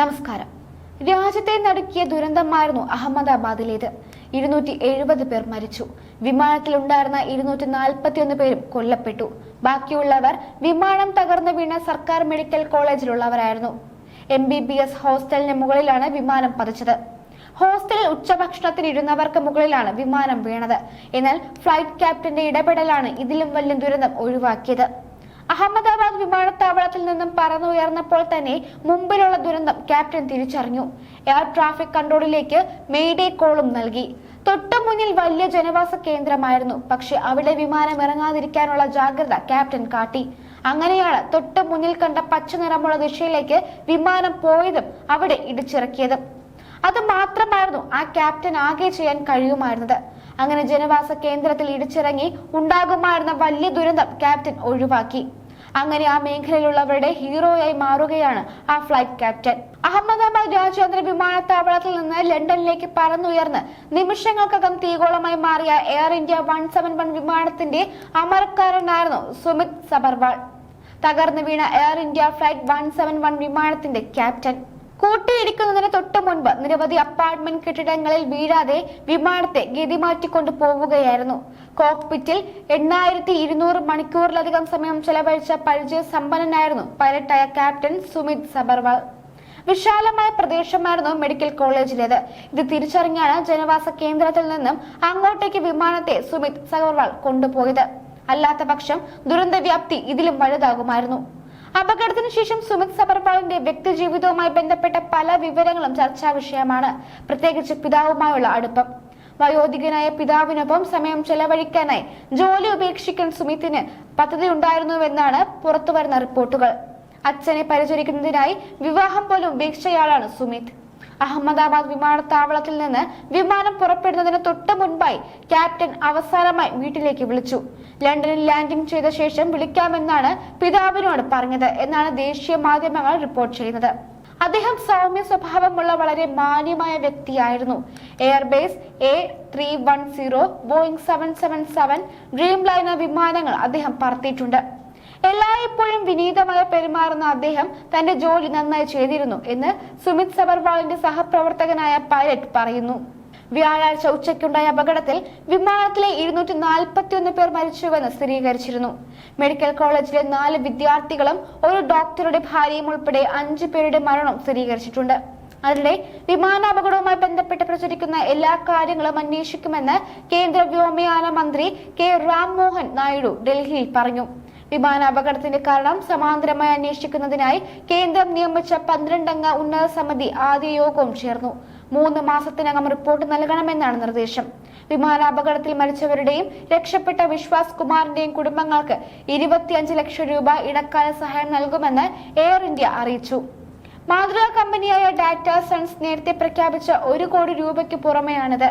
നമസ്കാരം. രാജ്യത്തെ നടുക്കിയ ദുരന്തമായിരുന്നു അഹമ്മദാബാദിലേത്. ഇരുന്നൂറ്റി എഴുപത് പേർ മരിച്ചു. വിമാനത്തിലുണ്ടായിരുന്ന ഇരുന്നൂറ്റി നാൽപ്പത്തിയൊന്ന് പേരും കൊല്ലപ്പെട്ടു. ബാക്കിയുള്ളവർ വിമാനം തകർന്നു വീണ സർക്കാർ മെഡിക്കൽ കോളേജിലുള്ളവരായിരുന്നു. എം ബി ബി എസ് ഹോസ്റ്റലിന് മുകളിലാണ് വിമാനം പതിച്ചത്. ഹോസ്റ്റലിൽ ഉച്ചഭക്ഷണത്തിന് ഇരുന്നവർക്ക് മുകളിലാണ് വിമാനം വീണത്. എന്നാൽ ഫ്ലൈറ്റ് ക്യാപ്റ്റന്റെ ഇടപെടലാണ് ഇതിലും വലിയ ദുരന്തം ഒഴിവാക്കിയത്. അഹമ്മദാബാദ് വിമാനത്താവളത്തിൽ നിന്നും പറന്നുയർന്നപ്പോൾ തന്നെ മുമ്പിലുള്ള ദുരന്തം ക്യാപ്റ്റൻ തിരിച്ചറിഞ്ഞു. എയർ ട്രാഫിക് കൺട്രോളിലേക്ക് മെയ്ഡേ കോളും നൽകി. തൊട്ടു മുന്നിൽ വലിയ ജനവാസ കേന്ദ്രമായിരുന്നു. പക്ഷെ അവിടെ വിമാനം ഇറങ്ങാതിരിക്കാനുള്ള ജാഗ്രത ക്യാപ്റ്റൻ കാട്ടി. അങ്ങനെയാണ് തൊട്ടു മുന്നിൽ കണ്ട പച്ച നിറമുള്ള ദിശയിലേക്ക് വിമാനം പോയതും അവിടെ ഇടിച്ചിറക്കിയതും. അത് മാത്രമായിരുന്നു ആ ക്യാപ്റ്റൻ ആകെ ചെയ്യാൻ കഴിയുമായിരുന്നത്. അങ്ങനെ ജനവാസ കേന്ദ്രത്തിൽ ഇടിച്ചിറങ്ങി ഉണ്ടാകുമായിരുന്ന വലിയ ദുരന്തം ക്യാപ്റ്റൻ ഒഴിവാക്കി. അങ്ങനെ ആ മേഖലയിലുള്ളവരുടെ ഹീറോയായി മാറുകയാണ് ആ ഫ്ലൈറ്റ് ക്യാപ്റ്റൻ. അഹമ്മദാബാദ് രാജ്യാന്തര വിമാനത്താവളത്തിൽ നിന്ന് ലണ്ടനിലേക്ക് പറന്നുയർന്ന് നിമിഷങ്ങൾക്കകം തീഗോളമായി മാറിയ Air India one seven one വിമാനത്തിന്റെ അമരക്കാരനായിരുന്നു സുമിത് സബർവാൾ. തകർന്നു വീണ Air India flight one seven one വിമാനത്തിന്റെ ക്യാപ്റ്റൻ. കൂട്ടിയിടിക്കുന്നതിന് തൊട്ടു മുൻപ് നിരവധി അപ്പാർട്ട്മെന്റ് കെട്ടിടങ്ങളിൽ വീഴാതെ വിമാനത്തെ ഗതിമാറ്റിക്കൊണ്ട് പോവുകയായിരുന്നു. കോക്പിറ്റിൽ എണ്ണായിരത്തി ഇരുന്നൂറ് മണിക്കൂറിലധികം സമയം ചെലവഴിച്ച പരിചയ സമ്പന്നനായിരുന്നു പൈലറ്റായ ക്യാപ്റ്റൻ സുമിത് സബർവാൾ. വിശാലമായ പ്രദേശമായിരുന്നു മെഡിക്കൽ കോളേജിലേത് ഇത് തിരിച്ചറിഞ്ഞാണ് ജനവാസ കേന്ദ്രത്തിൽ നിന്നും അങ്ങോട്ടേക്ക് വിമാനത്തെ സുമിത് സബർവാൾ കൊണ്ടുപോയത്. അല്ലാത്ത പക്ഷം ദുരന്തവ്യാപ്തി ഇതിലും വലുതാകുമായിരുന്നു. അപകടത്തിന് ശേഷം സുമിത് സബർവാളിന്റെ വ്യക്തിജീവിതവുമായി ബന്ധപ്പെട്ട പല വിവരങ്ങളും ചർച്ചാ വിഷയമാണ്. പ്രത്യേകിച്ച് പിതാവുമായുള്ള അടുപ്പം. വയോധികനായ പിതാവിനൊപ്പം സമയം ചെലവഴിക്കാനായി ജോലി ഉപേക്ഷിക്കാൻ സുമിത്തിന് പദ്ധതി ഉണ്ടായിരുന്നുവെന്നാണ് പുറത്തുവരുന്ന റിപ്പോർട്ടുകൾ. അച്ഛനെ പരിചരിക്കുന്നതിനായി വിവാഹം പോലും ഉപേക്ഷിച്ചയാളാണ് സുമിത്. അഹമ്മദാബാദ് വിമാനത്താവളത്തിൽ നിന്ന് വിമാനം പുറപ്പെടുന്നതിന് തൊട്ട് മുൻപായി ക്യാപ്റ്റൻ അവസാനമായി വീട്ടിലേക്ക് വിളിച്ചു. ലണ്ടനിൽ ലാൻഡിംഗ് ചെയ്ത ശേഷം വിളിക്കാമെന്നാണ് പിതാവിനോട് പറഞ്ഞത് എന്നാണ് ദേശീയ മാധ്യമങ്ങൾ റിപ്പോർട്ട് ചെയ്യുന്നത്. അദ്ദേഹം സൗമ്യ സ്വഭാവമുള്ള വളരെ മാന്യമായ വ്യക്തിയായിരുന്നു. Airbus A three one zero Boeing seven seven seven Dreamliner വിമാനങ്ങൾ അദ്ദേഹം പറത്തിയിട്ടുണ്ട്. എല്ലായ്പ്പോഴും വിനീതമായി പെരുമാറുന്ന അദ്ദേഹം തന്റെ ജോലി നന്നായി ചെയ്തിരുന്നു എന്ന് സുമിത് സബർവാളിന്റെ സഹപ്രവർത്തകനായ പൈലറ്റ് പറയുന്നു. വ്യാഴാഴ്ച ഉച്ചയ്ക്കുണ്ടായ അപകടത്തിൽ വിമാനത്തിലെ ഇരുന്നൂറ്റി നാൽപ്പത്തിയൊന്ന് പേർ മരിച്ചുവെന്ന് സ്ഥിരീകരിച്ചിരുന്നു. മെഡിക്കൽ കോളേജിലെ നാല് വിദ്യാർത്ഥികളും ഒരു ഡോക്ടറുടെ ഭാര്യയും ഉൾപ്പെടെ അഞ്ചു പേരുടെ മരണം സ്ഥിരീകരിച്ചിട്ടുണ്ട്. അതിനിടെ വിമാനാപകടവുമായി ബന്ധപ്പെട്ട് പ്രചരിക്കുന്ന എല്ലാ കാര്യങ്ങളും അന്വേഷിക്കുമെന്ന് കേന്ദ്ര വ്യോമയാന മന്ത്രി കെ. റാം മോഹൻ നായിഡു ഡൽഹിയിൽ പറഞ്ഞു. വിമാനാപകടത്തിന്റെ കാരണം സമാന്തരമായി അന്വേഷിക്കുന്നതിനായി കേന്ദ്രം നിയമിച്ച പന്ത്രണ്ടംഗ ഉന്നത സമിതി ആദ്യ യോഗവും ചേർന്നു. മൂന്ന് മാസത്തിനകം റിപ്പോർട്ട് നൽകണമെന്നാണ് നിർദ്ദേശം. വിമാനാപകടത്തിൽ മരിച്ചവരുടെയും രക്ഷപ്പെട്ട വിശ്വാസ് കുമാറിന്റെയും കുടുംബങ്ങൾക്ക് ഇരുപത്തിയഞ്ച് ലക്ഷം രൂപ ഇടക്കാല സഹായം നൽകുമെന്ന് എയർ ഇന്ത്യ അറിയിച്ചു. മാതൃകാ കമ്പനിയായ ഡാറ്റ സൺസ് നേരത്തെ പ്രഖ്യാപിച്ച ഒരു കോടി രൂപയ്ക്ക് പുറമെയാണിത്.